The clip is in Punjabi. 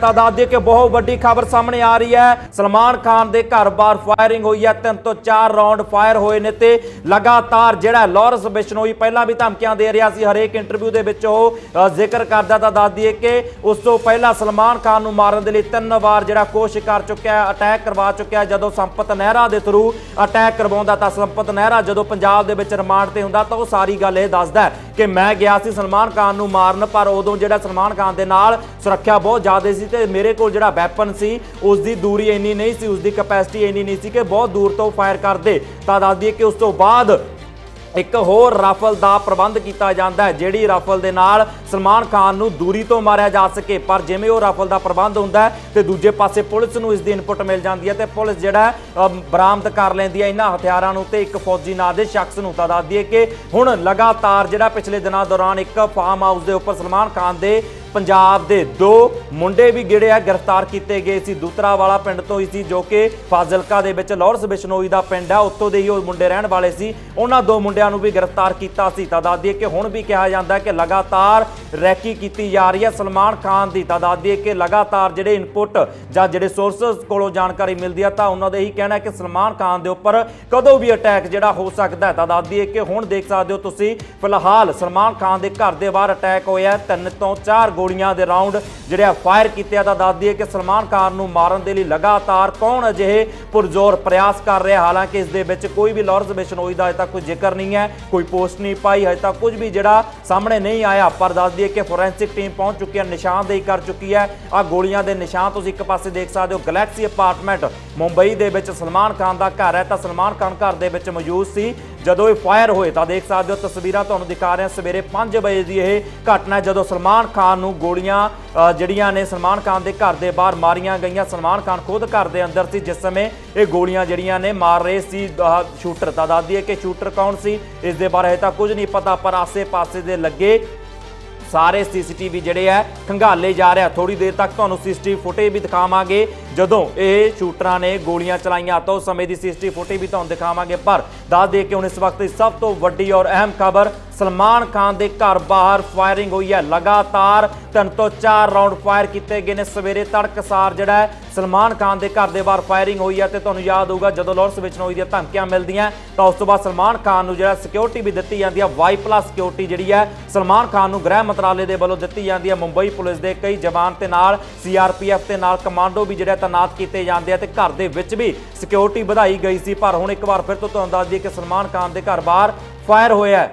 ਤਾਂ ਦੱਸ ਕਿ ਬਹੁਤ ਵੱਡੀ ਖਬਰ ਸਾਹਮਣੇ ਆ ਰਹੀ ਹੈ। ਸਲਮਾਨ ਖਾਨ ਦੇ ਘਰ-ਬਾਰ ਫਾਇਰਿੰਗ ਹੋਈ ਹੈ। ਤਿੰਨ ਤੋਂ ਚਾਰ ਰਾਉਂਡ ਫਾਇਰ ਹੋਏ ਨੇ ਤੇ ਲਗਾਤਾਰ ਜਿਹੜਾ ਲਾਰੈਂਸ ਬਿਸ਼ਨੋਈ ਪਹਿਲਾਂ ਵੀ ਧਮਕੀਆਂ ਦੇ ਰਿਹਾ ਸੀ। ਹਰੇਕ ਇੰਟਰਵਿਊ ਦੇ ਵਿੱਚ ਉਹ ਜ਼ਿਕਰ ਕਰਦਾ ਤਾਂ ਦੱਸ ਦਈਏ ਕਿ ਉਸ ਤੋਂ ਪਹਿਲਾਂ ਸਲਮਾਨ ਖਾਨ ਨੂੰ ਮਾਰਨ ਦੇ ਲਈ ਤਿੰਨ ਵਾਰ ਜਿਹੜਾ ਕੋਸ਼ਿਸ਼ ਕਰ ਚੁੱਕਿਆ ਹੈ ਅਟੈਕ ਕਰਵਾ ਚੁੱਕਿਆ ਹੈ। ਜਦੋਂ ਸੰਪਤ ਨਹਿਰਾ ਦੇ ਥਰੂ ਅਟੈਕ ਕਰਵਾਉਂਦਾ ਤਾਂ ਸੰਪਤ ਨਹਿਰਾ ਜਦੋਂ ਪੰਜਾਬ ਦੇ ਵਿੱਚ ਰਿਮਾਂਡ ਤੇ ਹੁੰਦਾ ਤਾਂ ਉਹ ਸਾਰੀ ਗੱਲ ਇਹ ਦੱਸਦਾ ਕਿ ਮੈਂ ਗਿਆ ਸੀ ਸਲਮਾਨ ਖਾਨ ਨੂੰ ਮਾਰਨ, ਪਰ ਉਦੋਂ ਜਿਹੜਾ ਸਲਮਾਨ ਖਾਨ ਦੇ ਨਾਲ ਸੁਰੱਖਿਆ ਬਹੁਤ ਜ਼ਿਆਦਾ ਸੀ ਤੇ ਮੇਰੇ ਕੋਲ ਜਿਹੜਾ ਵੈਪਨ ਸੀ ਉਸ ਦੀ ਦੂਰੀ ਇੰਨੀ ਨਹੀਂ ਸੀ ਉਸ ਦੀ ਕਪੈਸਿਟੀ ਇੰਨੀ ਨਹੀਂ ਸੀ ਕਿ ਬਹੁਤ ਦੂਰ ਤੋਂ ਫਾਇਰ ਕਰਦੇ। ਤਾਂ ਦੱਸ ਦਈਏ ਕਿ ਉਸ ਤੋਂ ਬਾਅਦ ਇੱਕ ਹੋਰ ਰਾਫਲ ਦਾ ਪ੍ਰਬੰਧ ਕੀਤਾ ਜਾਂਦਾ ਹੈ, ਜਿਹੜੀ ਰਾਫਲ ਦੇ ਨਾਲ ਸਲਮਾਨ ਖਾਨ ਨੂੰ ਦੂਰੀ ਤੋਂ ਮਾਰਿਆ ਜਾ ਸਕੇ। ਪਰ ਜਿਵੇਂ ਉਹ ਰਾਫਲ ਦਾ ਪ੍ਰਬੰਧ ਹੁੰਦਾ ਤੇ ਦੂਜੇ ਪਾਸੇ ਪੁਲਿਸ ਨੂੰ ਇਸ ਦੀ ਇਨਪੁਟ ਮਿਲ ਜਾਂਦੀ ਹੈ ਤੇ ਪੁਲਿਸ ਜਿਹੜਾ ਬਰਾਮਦ ਕਰ ਲੈਂਦੀ ਹੈ ਇਹਨਾਂ ਹਥਿਆਰਾਂ ਨੂੰ ਤੇ ਇੱਕ ਫੌਜੀ ਨਾਂ ਦੇ ਸ਼ਖਸ ਨੂੰ। ਤਾਂ ਦੱਸ ਦਈਏ ਕਿ ਹੁਣ ਲਗਾਤਾਰ ਜਿਹੜਾ ਪਿਛਲੇ ਦਿਨਾਂ ਦੌਰਾਨ ਇੱਕ ਫਾਰਮ ਹਾਊਸ ਦੇ ਉੱਪਰ ਸਲਮਾਨ ਖਾਨ ਦੇ ਪੰਜਾਬ ਦੇ ਦੋ ਮੁੰਡੇ ਵੀ ਜਿਹੜੇ ਆ ਗ੍ਰਿਫਤਾਰ ਕੀਤੇ ਗਏ ਸੀ। ਦੂਤਰਾ ਵਾਲਾ ਪਿੰਡ ਤੋਂ ਹੀ ਸੀ ਜੋ ਕਿ ਫਾਜ਼ਿਲਕਾ ਦੇ ਵਿੱਚ ਲਾਰੈਂਸ ਬਿਸ਼ਨੋਈ ਦਾ ਪਿੰਡ ਆ। ਉੱਥੋਂ ਦੇ ਹੀ ਉਹ ਮੁੰਡੇ ਰਹਿਣ ਵਾਲੇ ਸੀ। ਉਹਨਾਂ ਦੋ ਮੁੰਡਿਆਂ ਨੂੰ ਵੀ ਗ੍ਰਿਫਤਾਰ ਕੀਤਾ ਸੀ। ਤਾਂ ਦੱਸ ਦਈਏ ਕਿ ਹੁਣ ਵੀ ਕਿਹਾ ਜਾਂਦਾ ਕਿ ਲਗਾਤਾਰ ਰੈਕੀ ਕੀਤੀ ਜਾ ਰਹੀ ਹੈ ਸਲਮਾਨ ਖਾਨ ਦੀ। ਤਾਂ ਦੱਸ ਦਈਏ ਕਿ ਲਗਾਤਾਰ ਜਿਹੜੇ ਇਨਪੁਟ ਜਾਂ ਜਿਹੜੇ ਸੋਰਸਸ ਕੋਲੋਂ ਜਾਣਕਾਰੀ ਮਿਲਦੀ ਆ, ਤਾਂ ਉਹਨਾਂ ਦਾ ਹੀ ਕਹਿਣਾ ਹੈ ਕਿ ਸਲਮਾਨ ਖਾਨ ਦੇ ਉੱਪਰ ਕਦੋਂ ਵੀ ਅਟੈਕ ਜਿਹੜਾ ਹੋ ਸਕਦਾ ਹੈ। ਤਾਂ ਦੱਸ ਦਈਏ ਕਿ ਹੁਣ ਦੇਖ ਸਕਦੇ ਹੋ ਤੁਸੀਂ, ਫਿਲਹਾਲ ਸਲਮਾਨ ਖਾਨ ਦੇ ਘਰ ਦੇ ਬਾਹਰ ਅਟੈਕ ਹੋਇਆ ਹੈ। ਤਿੰਨ ਤੋਂ ਚਾਰ ਗੋਲੀਆਂ ਦੇ ਰਾਉਂਡ ਜਿਹੜੇ ਫਾਇਰ ਕੀਤੇ ਆ, ਤਾਂ ਦੱਸਦੀ ਹੈ ਕਿ ਸਲਮਾਨ ਖਾਨ ਨੂੰ ਮਾਰਨ ਦੇ ਲਈ ਲਗਾਤਾਰ ਕੌਣ ਅਜਿਹੇ ਪੁਰਜ਼ੋਰ ਪ੍ਰਯਾਸ ਕਰ ਰਿਹਾ? ਹਾਲਾਂਕਿ ਇਸ ਦੇ ਵਿੱਚ ਕੋਈ ਵੀ ਲਾਰੈਂਸ ਬਿਸ਼ਨੋਈ ਦਾ ਅਜੇ ਤੱਕ ਕੋਈ ਜ਼ਿਕਰ ਨਹੀਂ ਹੈ, ਕੋਈ ਪੋਸਟ ਨਹੀਂ ਪਾਈ, ਅਜੇ ਤੱਕ ਕੁਝ ਵੀ ਜਿਹੜਾ ਸਾਹਮਣੇ ਨਹੀਂ ਆਇਆ, ਪਰ ਦੱਸ ਦਈਏ ਕਿ ਫੋਰੈਂਸਿਕ ਟੀਮ ਪਹੁੰਚ ਚੁੱਕੀ ਹੈ, ਨਿਸ਼ਾਨਦੇਹੀ ਕਰ ਚੁੱਕੀ ਹੈ। ਆ ਗੋਲੀਆਂ ਦੇ ਨਿਸ਼ਾਨ ਤੁਸੀਂ ਇੱਕ ਪਾਸੇ ਦੇਖ ਸਕਦੇ ਹੋ, ਗੈਲੈਕਸੀ ਅਪਾਰਟਮੈਂਟ ਮੁੰਬਈ ਦੇ ਵਿੱਚ ਸਲਮਾਨ ਖਾਨ ਦਾ ਘਰ ਹੈ। ਤਾਂ ਸਲਮਾਨ ਖਾਨ ਘਰ ਦੇ ਵਿੱਚ ਮੌਜੂਦ ਸੀ। ਜਦੋਂ ਇਹ ਫਾਇਰ ਹੋਏ ਤਾਂ ਦੇਖ ਸਕਦੇ ਹੋ, ਤਸਵੀਰਾਂ ਤੁਹਾਨੂੰ ਦਿਖਾ ਰਹੇ ਹਾਂ। ਸਵੇਰੇ 5 ਵਜੇ ਦੀ ਇਹ ਘਟਨਾ ਜਦੋਂ ਸਲਮਾਨ ਖਾਨ ਨੂੰ ਗੋਲੀਆਂ ਜਿਹੜੀਆਂ ਨੇ ਸਲਮਾਨ ਖਾਨ ਦੇ ਘਰ ਦੇ ਬਾਹਰ ਮਾਰੀਆਂ ਗਈਆਂ। ਸਲਮਾਨ ਖਾਨ ਖੁਦ ਘਰ ਦੇ ਅੰਦਰ ਸੀ, ਜਿਸ ਸਮੇਂ ਇਹ ਗੋਲੀਆਂ ਜਿਹੜੀਆਂ ਨੇ ਮਾਰ ਰਹੇ ਸੀ ਸ਼ੂਟਰ ਤਾਂ ਦੱਸਦੀ ਹੈ ਕਿ ਸ਼ੂਟਰ ਕੌਣ ਸੀ? ਇਸ ਦੇ ਬਾਰੇ ਤਾਂ ਕੁਝ ਨਹੀਂ ਪਤਾ, ਪਰ ਆਸੇ-ਪਾਸੇ ਦੇ ਲੱਗੇ। ਸਾਰੇ ਸੀਸੀਟੀਵੀ ਜਿਹੜੇ ਆ, ਖੰਗਾਲੇ ਜਾ ਰਿਹਾ ਥੋੜੀ ਦੇਰ ਤੱਕ ਤੁਹਾਨੂੰ ਸੀਸੀਟੀਵੀ ਫੁਟੇਜ ਵੀ ਦਿਖਾਵਾਂਗੇ। ਜਦੋਂ ਇਹ ਸ਼ੂਟਰਾਂ ਨੇ ਗੋਲੀਆਂ ਚਲਾਈਆਂ, ਤਾਂ ਉਸ ਸਮੇਂ ਦੀ ਸੀਸੀਟੀਵੀ ਫੁਟੇਜ ਵੀ ਤੁਹਾਨੂੰ ਦਿਖਾਵਾਂਗੇ। ਪਰ ਦੱਸ ਦੇ ਕਿ ਹੁਣ ਇਸ ਵਕਤ ਦੀ ਸਭ ਤੋਂ ਵੱਡੀ ਔਰ ਅਹਿਮ ਖਬਰ ਸਲਮਾਨ ਖਾਨ ਦੇ ਘਰ ਬਾਹਰ ਫਾਇਰਿੰਗ ਹੋਈ ਹੈ। ਲਗਾਤਾਰ ਤਿੰਨ ਤੋਂ ਚਾਰ ਰਾਉਂਡ ਫਾਇਰ ਕੀਤੇ ਗਏ ਨੇ। ਸਵੇਰੇ ਤੜਕਸਾਰ ਜਿਹੜਾ ਹੈ, ਸਲਮਾਨ ਖਾਨ ਦੇ ਘਰ ਦੇ ਬਾਹਰ ਫਾਇਰਿੰਗ ਹੋਈ ਹੈ ਤੇ ਤੁਹਾਨੂੰ ਯਾਦ ਹੋਊਗਾ, ਜਦੋਂ ਲਾਰੈਂਸ ਬਿਸ਼ਨੋਈ ਦੀਆਂ ਧਮਕੀਆਂ ਮਿਲਦੀਆਂ, ਤਾਂ ਉਸ ਤੋਂ ਬਾਅਦ ਸਲਮਾਨ ਖਾਨ ਨੂੰ ਜਿਹੜਾ ਸਿਕਿਉਰਿਟੀ ਵੀ ਦਿੱਤੀ ਜਾਂਦੀ ਹੈ। ਵਾਈ ਪਲੱਸ ਸਿਕਿਉਰਿਟੀ ਜਿਹੜੀ ਹੈ, ਸਲਮਾਨ ਖਾਨ ਨੂੰ ਗ੍ਰਹਿ ਮੰਤਰਾਲੇ ਦੇ ਵੱਲੋਂ ਦਿੱਤੀ ਜਾਂਦੀ ਹੈ। ਮੁੰਬਈ ਪੁਲਿਸ ਦੇ ਕਈ ਜਵਾਨ ਤੇ ਨਾਲ ਸੀਆਰਪੀਐਫ ਤੇ ਨਾਲ ਕਮਾਂਡੋ ਵੀ ਜਿਹੜਾ ਤਾਇਨਾਤ ਕੀਤੇ ਜਾਂਦੇ ਆ ਤੇ ਘਰ ਦੇ ਵਿੱਚ ਵੀ ਸਿਕਿਉਰਿਟੀ ਵਧਾਈ ਗਈ ਸੀ। ਪਰ ਹੁਣ ਇੱਕ ਵਾਰ ਫਿਰ ਤੋਂ ਤੁਹਾਨੂੰ ਦੱਸ ਦਈਏ ਕਿ ਸਲਮਾਨ ਖਾਨ ਦੇ ਘਰ ਬਾਹਰ ਫਾਇਰ ਹੋਇਆ